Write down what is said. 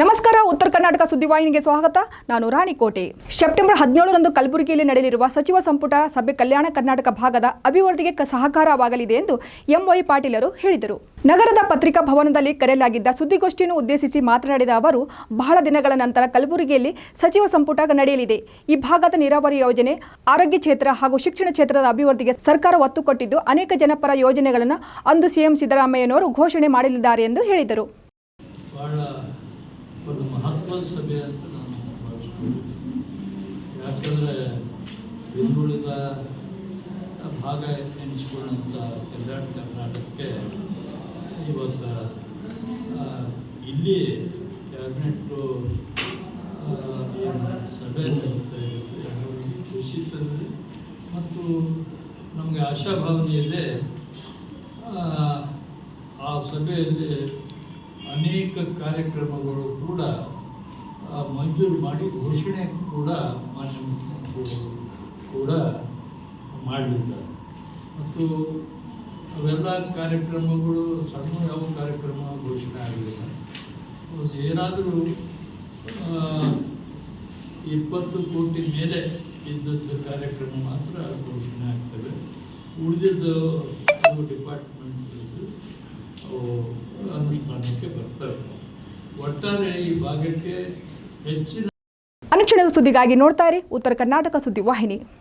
ನಮಸ್ಕಾರ, ಉತ್ತರ ಕರ್ನಾಟಕ ಸುದ್ದಿವಾಹಿನಿಗೆ ಸ್ವಾಗತ. ನಾನು ರಾಣಿಕೋಟೆ ಸೆಪ್ಟೆಂಬರ್ ಹದಿನೇಳರಂದು ಕಲಬುರಗಿಯಲ್ಲಿ ನಡೆಯಲಿರುವ ಸಚಿವ ಸಂಪುಟ ಸಭೆ ಕಲ್ಯಾಣ ಕರ್ನಾಟಕ ಭಾಗದ ಅಭಿವೃದ್ಧಿಗೆ ಸಹಕಾರವಾಗಲಿದೆ ಎಂದು ಎಂವೈ ಪಾಟೀಲರು ಹೇಳಿದರು. ನಗರದ ಪತ್ರಿಕಾ ಭವನದಲ್ಲಿ ಕರೆಯಲಾಗಿದ್ದ ಸುದ್ದಿಗೋಷ್ಠಿಯನ್ನು ಉದ್ದೇಶಿಸಿ ಮಾತನಾಡಿದ ಅವರು, ಬಹಳ ದಿನಗಳ ನಂತರ ಕಲಬುರಗಿಯಲ್ಲಿ ಸಚಿವ ಸಂಪುಟ ನಡೆಯಲಿದೆ. ಈ ಭಾಗದ ನೀರಾವರಿ ಯೋಜನೆ, ಆರೋಗ್ಯ ಕ್ಷೇತ್ರ ಹಾಗೂ ಶಿಕ್ಷಣ ಕ್ಷೇತ್ರದ ಅಭಿವೃದ್ಧಿಗೆ ಸರ್ಕಾರ ಒತ್ತು ಕೊಟ್ಟಿದ್ದು, ಅನೇಕ ಜನಪರ ಯೋಜನೆಗಳನ್ನು ಅಂದು ಸಿಎಂ ಸಿದ್ದರಾಮಯ್ಯನವರು ಘೋಷಣೆ ಮಾಡಲಿದ್ದಾರೆ ಎಂದು ಹೇಳಿದರು. ಸಭೆ ಅಂತ ನಾನು ಭಾವಿಸ್ತೀನಿ ಯಾಕಂದರೆ ಹಿಂದುಳಿದ ಭಾಗ ಎನಿಸ್ಕೊಂಡಂಥ ಕಲ್ಯಾಣ ಕರ್ನಾಟಕಕ್ಕೆ ಇವತ್ತು ಇಲ್ಲಿ ಕ್ಯಾಬಿನೆಟ್ಟು ಸಭೆ ಖುಷಿ ತಂದರೆ ಮತ್ತು ನಮಗೆ ಆಶಾಭಾವನೆಯಲ್ಲೇ ಆ, ಸಭೆಯಲ್ಲಿ ಅನೇಕ ಕಾರ್ಯಕ್ರಮಗಳು ಕೂಡ ಮಂಜೂರು ಮಾಡಿ ಘೋಷಣೆ ಕೂಡ ಮಾನ್ಯ ಕೂಡ ಮಾಡಲಿದ್ದಾರೆ. ಮತ್ತು ಅವೆಲ್ಲ ಕಾರ್ಯಕ್ರಮಗಳು ಸಣ್ಣ ಯಾವ ಕಾರ್ಯಕ್ರಮ ಘೋಷಣೆ ಆಗಲಿಲ್ಲ ಏನಾದರೂ ಇಪ್ಪತ್ತು ಕೋಟಿ ಮೇಲೆ ಇದ್ದದ್ದು ಕಾರ್ಯಕ್ರಮ ಮಾತ್ರ ಘೋಷಣೆ ಆಗ್ತವೆ. ಉಳಿದಿದ್ದು ಡಿಪಾರ್ಟ್ಮೆಂಟ್ ಅನುಷ್ಠಾನಕ್ಕೆ ಬರ್ತವೆ ಒಟ್ಟಾರೆ ಈ ಭಾಗಕ್ಕೆ ಅನುಕ್ಷಣದ ಸುದ್ದಿಗಾಗಿ ನೋಡ್ತಾ ಉತ್ತರ ಕರ್ನಾಟಕ ಸುದ್ದಿ ವಾಹಿನಿ.